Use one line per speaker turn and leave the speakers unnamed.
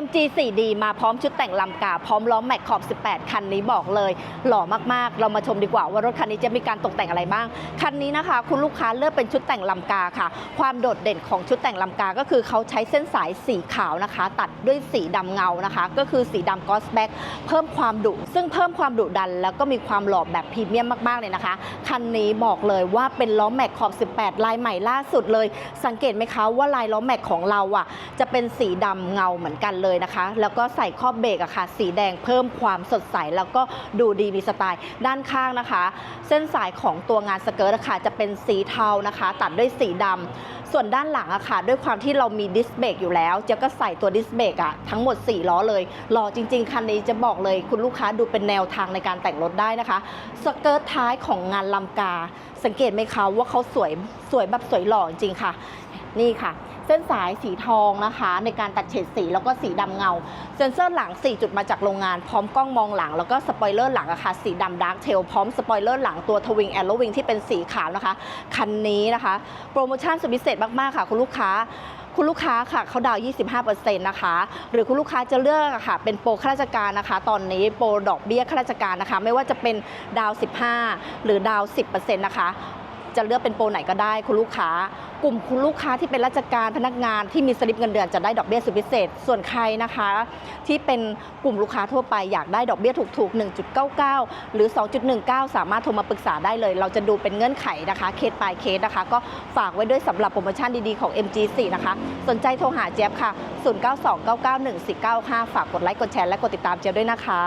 MG 4D มาพร้อมชุดแต่งลำกา พร้อมล้อแม็กขอบ 18 คันนี้บอกเลย หล่อมากๆ เรามาชมดีกว่าว่ารถคันนี้จะมีการตกแต่งอะไรบ้าง คันนี้นะคะ คุณลูกค้าเลือกเป็นชุดแต่งลำกาค่ะ ความโดดเด่นของชุดแต่งลำกา ก็คือเขาใช้เส้นสายสีขาวนะคะ ตัดด้วยสีดำเงานะคะ ก็คือสีดำกอสแบ็กเพิ่มความดุ ซึ่งเพิ่มความดุดัน แล้วก็มีความหล่อแบบพรีเมียมมากๆเลยนะคะ คันนี้บอกเลยว่าเป็นล้อแม็กขอบ 18 ลายใหม่ล่าสุดเลย สังเกตไหมคะว่าลายล้อแม็กของเราอะจะเป็นสีดำเงาเหมือนกันเลยนะคะ แล้วก็ใส่ครอบเบรกอะค่ะ สีแดงเพิ่มความสดใส แล้วก็ดูดีมีสไตล์ ด้านข้างนะคะ เส้นสายของตัวงานสเกิร์ตอะค่ะจะเป็นสีเทานะคะ ตัดด้วยสีดำส่วนด้านหลังอะค่ะ ด้วยความที่เรามีดิสเบรกอยู่แล้วเจะก็ใส่ตัวดิสเบรกอะทั้งหมด 4 ล้อเลยหล่อจริง ๆ คันนี้จะบอกเลย คุณลูกค้าดูเป็นแนวทางในการแต่งรถได้นะคะ สเกิร์ตท้ายของงานลำกา สังเกตไหมคะว่าเขาสวยสวยแบบสวยหล่อจริงๆค่ะ นี่ค่ะ เส้นสายสีทองนะคะ ในการตัดเฉดสีแล้วก็สีดำเงา เซ็นเซอร์หลัง 4 จุดมาจากโรงงานพร้อมกล้องมองหลัง แล้วก็สปอยเลอร์หลังอะค่ะสีดำดาร์กเทลพร้อมสปอยเลอร์หลังตัวทวิงแอลโรวิงที่เป็นสีขาวนะคะ คันนี้นะคะ โปรโมชั่นสุดพิเศษมาก ๆ ค่ะ คุณลูกค้าคุณลูกค้าค่ะเขาดาวน์25%นะคะ หรือคุณลูกค้าจะเลือกค่ะ เป็นโปรข้าราชการนะคะ ตอนนี้โปรดอกเบี้ยข้าราชการนะคะ ไม่ว่าจะเป็นดาว 15 หรือดาวน์10%นะคะ จะเลือกเป็นโปรไหนก็ได้คุณลูกค้า กลุ่มคุณลูกค้าที่เป็นราชการพนักงานที่มีสลิปเงินเดือนจะได้ดอกเบี้ยสุดพิเศษ ส่วนใครนะคะ ที่เป็นกลุ่มลูกค้าทั่วไปอยากได้ดอกเบี้ยถูกๆ 1.99 หรือ 2.19 สามารถโทรมาปรึกษาได้เลย เราจะดูเป็นเงื่อนไขนะคะเคส by เคสนะคะ ก็ฝากไว้ด้วยสำหรับโปรโมชั่นดีๆของ MG4 นะคะ สนใจโทรหาเจี๊ยบค่ะ 0929911495 ฝากกดไลค์กดแชร์และกดติดตามเจี๊ยบด้วยนะคะ